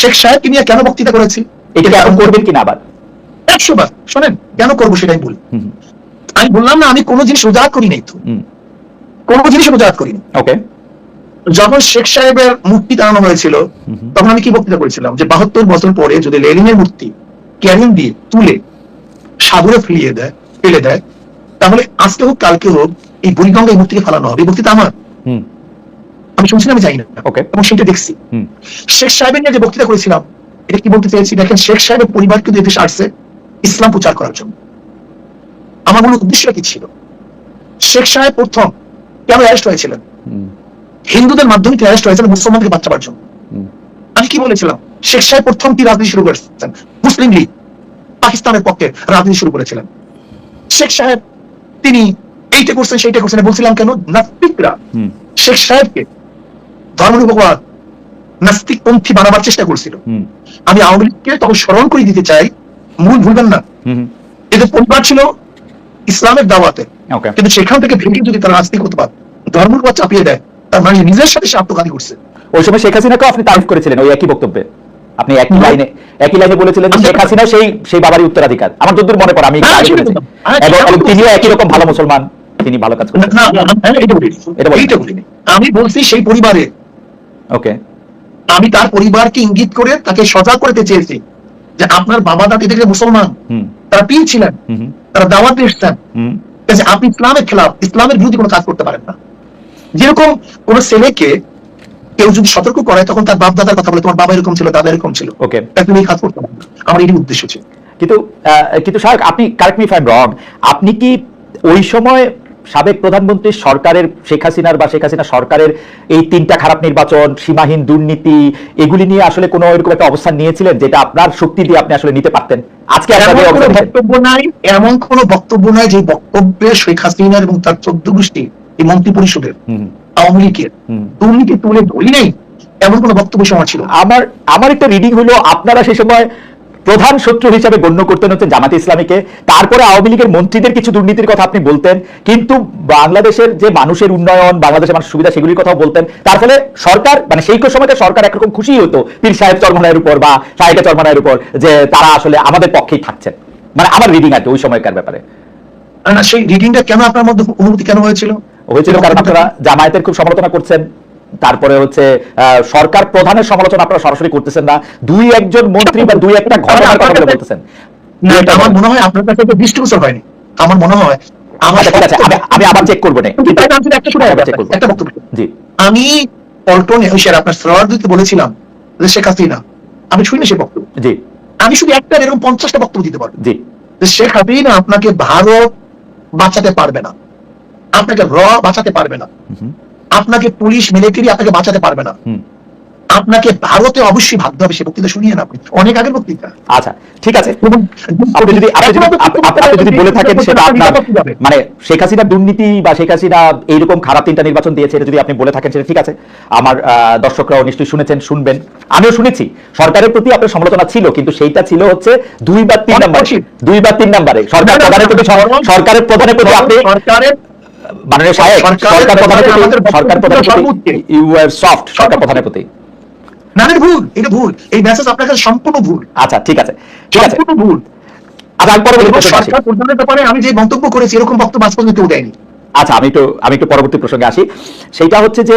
শেখ সাহেবকে নিয়ে কেন বক্তৃতা করেছি এটাকে এখন করবেন কিনা আবার? একশো বার শোনেন কেন করব সেটাই বলি। আমি বললাম না আমি কোনো জিনিস রোজাত করি নাই তো। কোনো জিনিস রোজাত করিনি ওকে। যখন শেখ সাহেবের মূর্তি টানানো হয়েছিল তখন আমি কি বক্তৃতা করেছিলাম? যে বাহাত্তর বছর পরে যদি লেনিনের মূর্তি ক্যারিং দিয়ে তুলে সাগরে ফিরিয়ে দেয় ফেলে দেয় তাহলে আজকে হোক কালকে হোক এই বুড়িগঙ্গা এই মূর্তিকে ফেলানো হবে। এই বক্তৃতা আমার। আমি শুনছি আমি জানি না। ওকে এবং সেটা দেখছি। শেখ সাহেবের নিয়ে যে বক্তৃতা করেছিলাম এটা কি বলতে চেয়েছি? দেখেন শেখ সাহেবের পরিবার কিন্তু এদেশে আসছে ইসলাম প্রচার করার জন্য। আমার মূল উদ্দেশ্য কি ছিল? শেখ সাহেব প্রথম কেন অ্যারেস্ট হয়েছিলেন? হিন্দুদের মাধ্যমে তিনি অ্যারেস্ট হয়েছিলেন? মুসলমানকে পাওয়ার জন্য। আমি কি বলেছিলাম? শেখ সাহেব প্রথম কি রাজনীতি শুরু করেছেন মুসলিম লীগ পাকিস্তানের পক্ষে রাজনীতি শুরু করেছিলেন। শেখ সাহেব তিনি এইটা করছেন সেইটা করছেন বলছিলাম কেন? নাস্তিকরা শেখ সাহেবকে ধর্মনিরপবাদ নাস্তিকপন্থী বানাবার চেষ্টা করছিল। আমি আওয়ামী লীগকে তখন স্মরণ করে দিতে চাই মূল ভুলবেন না। এদের পরিবার ছিল ইসলামের দাওয়াতে। কিন্তু সেখান থেকে ভেঙে যদি তারা নাস্তিক হতে পারে ধর্মের চাপিয়ে দেয় তার মানে নিজের সাথে সে আত্মঘাতী করছে ওই সময় শেখ হাসিনাকেও আপনি তারিফ করেছিলেন ওই একই বক্তব্যে। আপনি একই লাইনে একই লাইনে বলেছিলেন শেখ হাসিনা সেই সেই বাবারই উত্তরাধিকার। আমার যতদূর মনে পড়ে আমি। হ্যাঁ, এবং। তিনিও একই রকম ভালো মুসলমান তিনি ভালো কাজ না, করছেন। না, না, না, এটা বলিনি। এটা বলিনি আমি বলছি সেই পরিবারে ওকে আমি তার পরিবারকে ইঙ্গিত করে তাকে সজাগ করতে চেয়েছি যে আপনার বাবা দাদি থেকে মুসলমান তারা পীর ছিলেন তারা দাওয়াত এসছেন। আপনি ইসলামের খেলাফ ইসলামের বিরুদ্ধে কোনো কাজ করতে পারেন না। যেরকম কোন ছেলেকে কেউ যদি সতর্ক করে তখন তার বাপ দাদার কথা বলে তোমার বাবা এরকম ছিল দাদা এরকম ছিল। ওকে তুমি এই কাজ করতে পারবে না। আমার এটি উদ্দেশ্য ছিল। কিন্তু কিন্তু সাহেব আপনি কারেক্ট মি ফাইম রং আপনি কি ওই সময় সাবেক প্রধানমন্ত্রী সরকারের শেখ হাসিনার বা শেখ হাসিনা সরকারের এই তিনটা খারাপ নির্বাচন সীমাহীন দুর্নীতি এগুলি নিয়ে আসলে কোনো এরকম একটা অবস্থান নিয়েছিলেন যেটা আপনার শক্তি দিয়ে আপনি আসলে নিতে পারতেন? আজকে। বক্তব্য নাই এমন কোনো বক্তব্য নাই যে বক্তব্যে শেখ হাসিনা এবং তার চোদ্দ গোষ্ঠী এই মন্ত্রী পরিষদের আওয়ামী লীগের দুর্নীতি তুলে ধরি নাই এমন কোনো বক্তব্য সময় ছিল আমার আমার একটা রিডিং হলো আপনারা সেই সময় প্রধান শত্রু হিসাবে গণ্য করতেন হচ্ছে জামাতে ইসলামীকে। তারপরে আওয়ামী লীগের মন্ত্রীদের কিছু দুর্নীতির কথা আপনি বলতেন কিন্তু বাংলাদেশের যে মানুষের উন্নয়ন বাংলাদেশের মানুষের সুবিধা সেগুলির কথাও বলতেন। তার ফলে সরকার মানে সেই সময়টা সরকার একরকম খুশি হতো পীর সাহেব চরমনায়ের উপর বা সাহেকা চরমনায়ের উপর যে তারা আসলে আমাদের পক্ষেই থাকছেন। মানে আমার রিডিং আছে ওই সময়কার ব্যাপারে। না সেই রিডিংটা কেন আপনার মধ্যে অনুভূতি কেন হয়েছিল? হয়েছিল কারণ আপনারা জামায়াতের খুব সমালোচনা করছেন। তারপরে হচ্ছে সরকার প্রধানের সমালোচনা আপনারা সরাসরি করতেছেন না। দুই একজন মন্ত্রী বা দুই একটা ঘটনার কথা বলতেছেন। না, আমার মনে হয় আপনার কাছে তো দৃষ্টিগোচর হয়নি। আমার মনে হয় আমার আচ্ছা, ঠিক আছে আমি আমি আবার চেক করব না একটা শুনে আবার check করব। একটা বক্তব্য। জি। আমি পল্টনে আপনার বলেছিলাম যে শেখ হাসিনা আমি শুনি সেই বক্তব্য। জি। আমি শুধু একটা এরকম পঞ্চাশটা বক্তব্য দিতে পারব। জি। যে শেখ হাসিনা আপনাকে ভারত বাঁচাতে পারবে না। আপনাকে র বাঁচাতে পারবে না। আপনাকে পুলিশ মিলিটারি আপনাকে বাঁচাতে পারবে না। আপনাকে ভারতে অবশ্যই ভাবতে হবে সে বক্তৃতা শুনিয়ে না আপনি। অনেক আগের বক্তৃতা। আচ্ছা ঠিক আছে। আপনি যদি আপনি যদি বলে থাকেন সেটা আপনার মানে শেখ হাসিনা দুর্নীতি বা শেখ হাসিনা এইরকম খারাপ তিনটা নির্বাচন দিয়েছে এটা যদি আপনি বলে থাকেন সেটা ঠিক আছে। আমার আহ, দর্শকরাও নিশ্চয়ই শুনেছেন শুনবেন। আমিও শুনেছি। সরকারের প্রতি আপনার সমালোচনা ছিল কিন্তু সেইটা ছিল হচ্ছে দুই বা তিন নাম্বারে। দুই বা তিন নাম্বারে। সরকার প্রধানের প্রতি সরকারের প্রধানের প্রতি আপনি সরকারের মাননীয় সাহেব সরকার প্রধানের প্রতি সরকার প্রধানের ইউ আর সফট সরকার প্রধানের প্রতি। না না, ভুল এটা ভুল। এই মেসেজ আপনার কাছে সম্পূর্ণ ভুল। আচ্ছা ঠিক আছে। ঠিক আছে। সম্পূর্ণ ভুল। আচ্ছা আমি পরবর্তী। সরকার প্রধানের ব্যাপারে আমি যে মন্তব্য করেছি এরকম বক্তব্য আজ পর্যন্ত কেউ দেয়নি। আচ্ছা আমি একটু আমি একটু পরবর্তী প্রসঙ্গে আসি। সেইটা হচ্ছে যে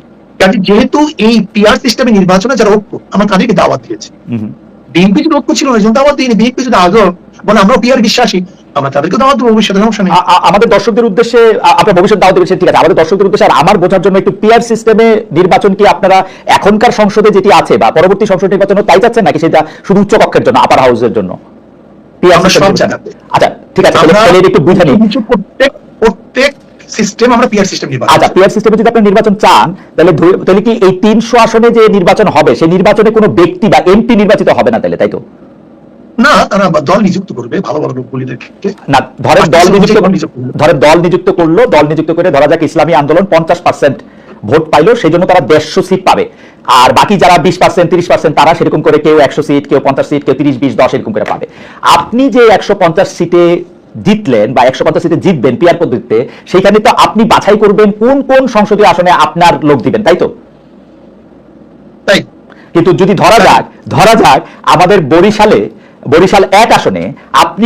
কাজে যেহেতু এই পিয়ার সিস্টেমের নির্বাচনে যারা ঐক্য আমরা তাদেরকে দাওয়াত দিয়েছি। বিএনপি যদি ঐক্য ছিল না দাওয়াত দিইনি। বিএনপি যদি আজও বলে আমরা পিয়ার বিশ্বাসী আমরা তাদেরকে দাওয়াত দেবো ভবিষ্যতে সমস্যা নেই। আমাদের দর্শকদের উদ্দেশ্যে আপনার ভবিষ্যৎ দাওয়াত দেবেন ঠিক আছে। আমাদের দর্শকদের উদ্দেশ্যে আর আমার বোঝার জন্য একটু পিয়ার সিস্টেমে নির্বাচন কি আপনারা এখনকার সংসদে যেটি আছে বা পরবর্তী সংসদ নির্বাচন তাই চাচ্ছেন নাকি সেটা শুধু উচ্চ কক্ষের জন্য আপার হাউসের জন্য? সিস্টেম। আচ্ছা ঠিক আছে একটু বুঝে নিই। প্রত্যেক প্রত্যেক সিস্টেম আমরা পিয়ার সিস্টেম নির্বাচন আচ্ছা পিয়ার সিস্টেমে যদি আপনি নির্বাচন চান তাহলে তাহলে কি এই তিনশো আসনে যে নির্বাচন হবে সেই নির্বাচনে কোনো ব্যক্তি বা এমপি নির্বাচিত হবে না তাহলে তাই তো? না তারা দল নিযুক্ত করবে ভালো ভালো লোকগুলিদেরকে না ধরেন দল নিযুক্ত। ধরেন দল নিযুক্ত করল দল নিযুক্ত করে ধরা যাক ইসলামী আন্দোলন পঞ্চাশ পার্সেন্ট ভোট পাইলো সেই জন্য তারা দেড়শো সিট পাবে। আর বাকি যারা বিশ পার্সেন্ট তিরিশ পার্সেন্ট তারা সেরকম করে কেউ একশো সিট কেউ পঞ্চাশ সিট কেউ তিরিশ বিশ দশ এরকম করে পাবে। আপনি যে একশো পঞ্চাশ সিটে জিতলেন বা একশো পঞ্চাশ সিটে জিতবেন পিয়ার পদ্ধতিতে সেখানে তো আপনি বাছাই করবেন কোন কোন সংসদীয় আসনে আপনার লোক দিবেন তাই তো? তাই। কিন্তু যদি ধরা যাক ধরা যাক আমাদের বরিশালে বরিশাল এক আসনে আপনি